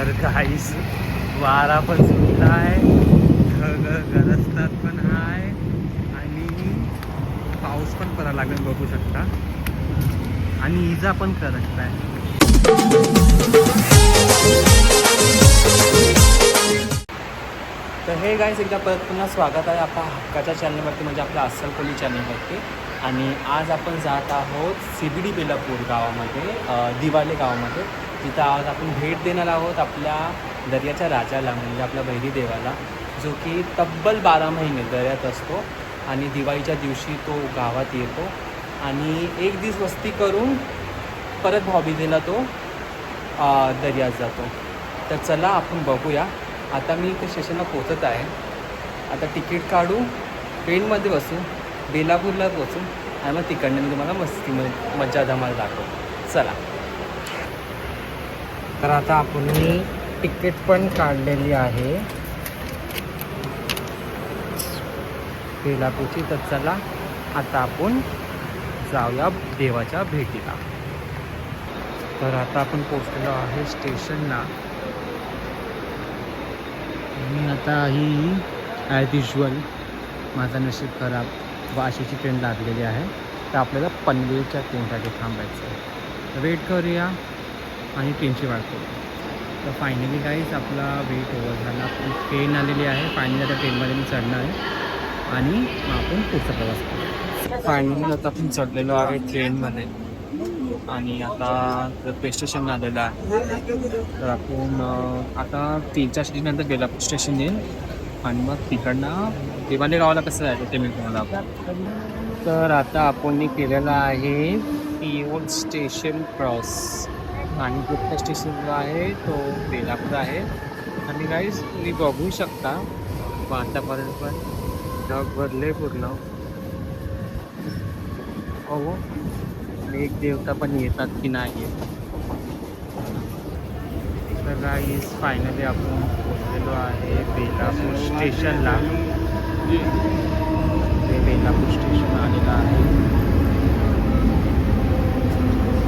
तर काहीच वारा पण सुटला आहे. ढग गरजतात पण आहे. आणि पाऊस पण पडायला लागेल बघू शकता. आणि इजा पण करत आहे तर हे गाईज एकदा परत पुन्हा स्वागत आहे आपल्या हक्काच्या चॅनलवरती म्हणजे आपल्या अस्सल चॅनलवरती आणि आज आपण जात आहोत सी बेलापूर गावामध्ये दिवाले गावामध्ये. तिथं आज आपण भेट देणार आहोत आपल्या दर्याच्या राजाला म्हणजे आपल्या बहिरी देवाला जो की तब्बल बारा महिने दर्यात असतो आणि दिवाळीच्या दिवशी तो गावात येतो आणि एक दिवस वस्ती करून परत भाऊबीजेला तो दर्यात जातो. तर चला आपण बघूया. आता मी इथे स्टेशनला पोचत आहे. आता तिकीट काढू ट्रेनमध्ये बसू बेलापूरला पोचू आणि मग तिकडनं मी तुम्हाला मस्तीमध्ये मज्जा धमाल दाखवू चला. तर आता आपण मी तिकीट पण काढलेली आहे. बेलापूरची तर चला आता आपण जाऊया देवाच्या भेटीला. तर आता आपण पोचलेलो आहे स्टेशनला. मी आता ही ॲज युजल माझा नशीब खराब वाशीची ट्रेन लागलेली आहे. तर आपल्याला पनवेलच्या ट्रेनसाठी थांबायचं आहे वेट करूया. आणि तीनशे वाढतो तर फायनली काहीच आपला वेट ओव्हर झाला. आपली ट्रेन आलेली आहे. फायनली आता ट्रेनमध्ये मी चढणार आहे. आणि आपण पुढचा प्रवास करू. फायनली आता आपण चढलेलो आहे ट्रेनमध्ये आणि आता रेल्वे स्टेशन आलेलं आहे तर आपण आता आता चार स्टेशननंतर बेलापूर स्टेशन येईल. आणि मग तिकडनं दिवाले गावाला कसं जायचं ते मी तुम्हाला तर आता आपण केलेलं आहे पिओल स्टेशन क्रॉस आणि कुठल्या स्टेशनला आहे तो बेलापूर आहे. आणि गाईज तुम्ही बघू शकता आतापर्यंत पण ढग भरले पूर्ण. हो. एक देवता पण येतात की नाही. तर गाईज फायनली आपण पोचलेलो आहे बेलापूर स्टेशनला बेलापूर स्टेशन आलेलं आहे.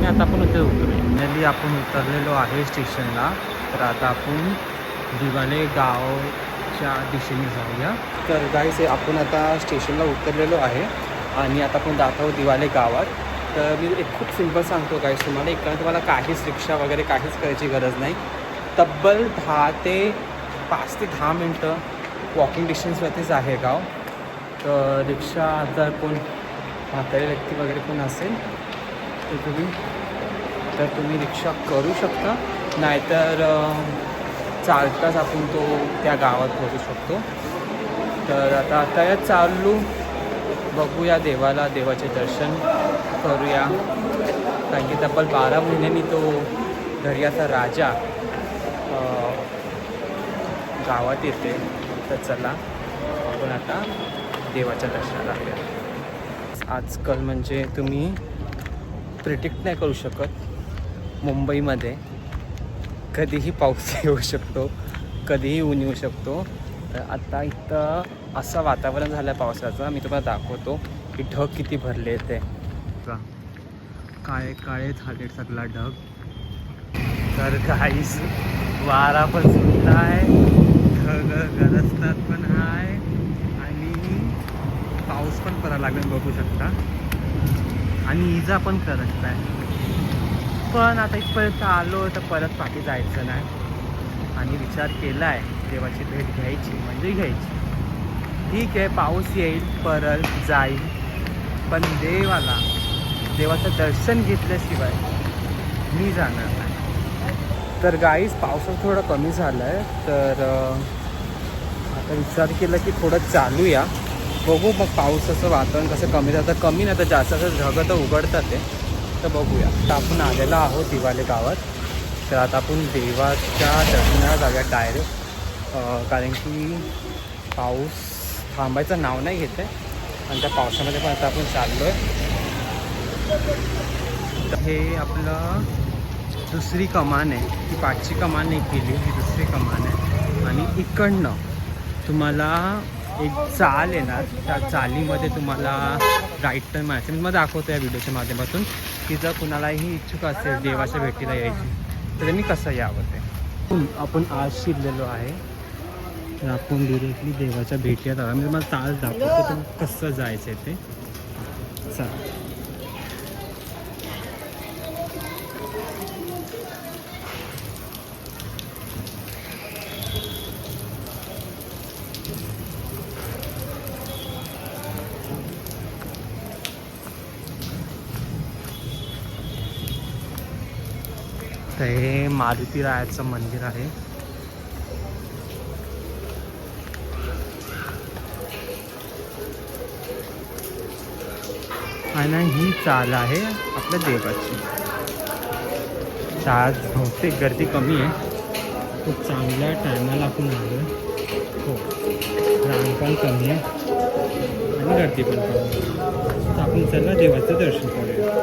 आणि आता आपण इथे उतरूया. फायनली आपण उतरलेलो आहे स्टेशनला. तर आता आपण दिवाले गावच्या दिशेने जाऊया. तर गाईज आपण आता स्टेशनला उतरलेलो आहे. आणि आता आपण जात आहोत दिवाले गावात. तर मी एक खूप सिंपल सांगतो गाईस तुम्हाला. इकडं तुम्हाला काहीच रिक्षा वगैरे काहीच करायची गरज नाही. तब्बल दहा ते पाच ते दहा मिनटं वॉकिंग डिस्टन्सवरतीच आहे गाव. तर रिक्षा जर कोण म्हातारी व्यक्ती वगैरे कोण असेल तर तुम्ही तर तुम्ही रिक्षा करू शकता. नाहीतर चालताच आपण तो त्या गावात पोहोचू शकतो. तर आता आता या चालू. बघूया देवाला देवाचे दर्शन करूया. कारण की तब्बल बारा महिन्यांनी तो दर्याचा राजा गावात येते तर चला आपण आता देवाच्या दर्शनाला आजकाल म्हणजे तुम्ही प्रिडिक्ट नाही करू शकत. मुंबईमध्ये कधीही पाऊस येऊ शकतो कधीही ऊन येऊ शकतो. तर आता इथं असं वातावरण झालं आहे पावसाचं. मी तुम्हाला दाखवतो की ढग किती भरले ते. काळे काळे झाले सगळा ढग. तर काहीच वारा पण सुटला आहे. ढग गरजतात पण आहे आणि पाऊस पण पडायला लागेल बघू शकता. आणि इजा पण करत नाही. पण आता इथपर्यंत आलो तर परत पाठी जायचं नाही. आणि विचार केला आहे देवाची भेट घ्यायची म्हणजे घ्यायची. ठीक आहे पाऊस येईल परत जाईल. पण देवाला देवाचं दर्शन घेतल्याशिवाय मी जाणार नाही. तर गाईज पावसाचं थोडं कमी झालं आहे तर आता विचार केला की थोडं चालूया. बघू मग पावसाचं वातावरण कसं कमी जातं. कमी नाही तर जास्त ढगं तर उघडतात ते. तर बघूया. तर आपण आलेलो आहोत दिवाले गावात. तर आता आपण देवाच्या दर्शनाला जाऊया डायरेक्ट कारण की पाऊस थांबायचं नाव नाही घेत आहे आणि त्या पावसामध्ये पण आता आपण चाललो आहे हे आपलं दुसरी कमान आहे. ती पाचची कमान नाही केली ही दुसरी कमान आहे. आणि इकडनं तुम्हाला एक चाल येणार त्या चालीमध्ये तुम्हाला राईट टर्न मारायचं मी तुम्हाला दाखवतो या व्हिडिओच्या माध्यमातून की जर कुणालाही इच्छुक असेल देवाच्या भेटीला यायची तर मी कसं यावं ते. आपण आज शिरलेलो आहे. तर आपण डिरेक्टली देवाच्या भेटीत आहोत मी तुम्हाला तास दाखवतो पण कसं जायचं आहे ते. चला. तर हे मारुती रायाचं मंदिर आहे. आणि ही चाल आहे आपल्या देवाची. चाल आज बहुतेक गर्दी कमी आहे. खूप चांगल्या टायमाला आपण आलो हो. रांग पण कमी आहे. आणि गर्दी पण कमी आहे. तर आपण चला देवाचं दर्शन करूया.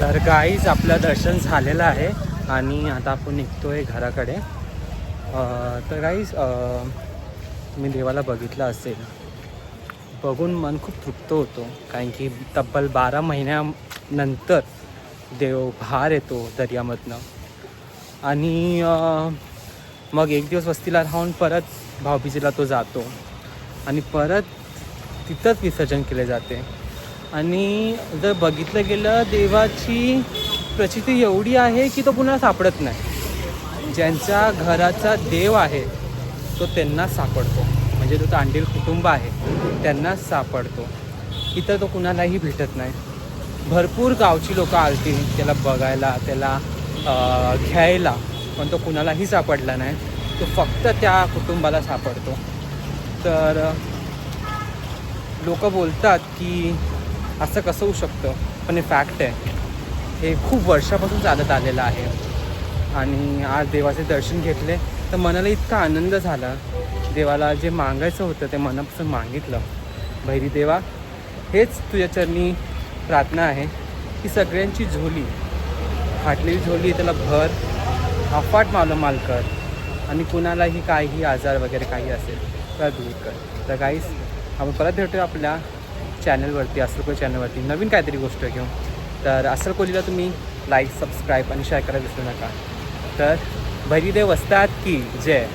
तर गाईज आपलं दर्शन झालेलं आहे आणि आता आपण निघतोय घराकडे. तर गाईज मी देवाला बघितलं असेल. बघून मन खूप तृप्त होतो कारण की तब्बल बारा महिन्यानंतर देव भार येतो दर्यामधनं. आणि मग एक दिवस वस्तीला राहून परत भाऊबीजेला तो जातो. आणि परत तिथंच विसर्जन केले जाते. आणि जर बघितलं गेलं देवाची प्रचिती एवढी आहे की तो पुन्हा सापडत नाही. ज्यांच्या घराचा देव आहे तो त्यांना सापडतो. म्हणजे तो तांडील कुटुंब आहे त्यांना सापडतो. इथं तो कुणालाही भेटत नाही. भरपूर गावची लोकं आलती त्याला बघायला त्याला घ्यायला पण तो कुणालाही सापडला नाही. तो फक्त त्या कुटुंबाला सापडतो. तर लोक बोलतात की असं कसं होऊ शकतं? पण हे फॅक्ट आहे. हे खूप वर्षापासून चालत आलेलं आहे. आणि आज देवाचे दर्शन घेतले तर मनाला इतका आनंद झाला. देवाला जे मागायचं होतं ते मनापासून मागितलं. भैरी देवा हेच तुझ्या चरणी प्रार्थना आहे की सगळ्यांची झोली फाटलेली झोली त्याला भर अफाट माल कर. आणि कुणालाही काही आजार वगैरे काही असेल तर दूर कर. तर काहीच आपण परत भेटूया आपल्या चॅनलवरती असरकोली चॅनलवरती नवीन काहीतरी गोष्ट घेऊन. तर असरकोलीला तुम्ही लाईक सबस्क्राईब आणि शेअर करायला विसरू नका. तर भैरीदेव असतात की जय.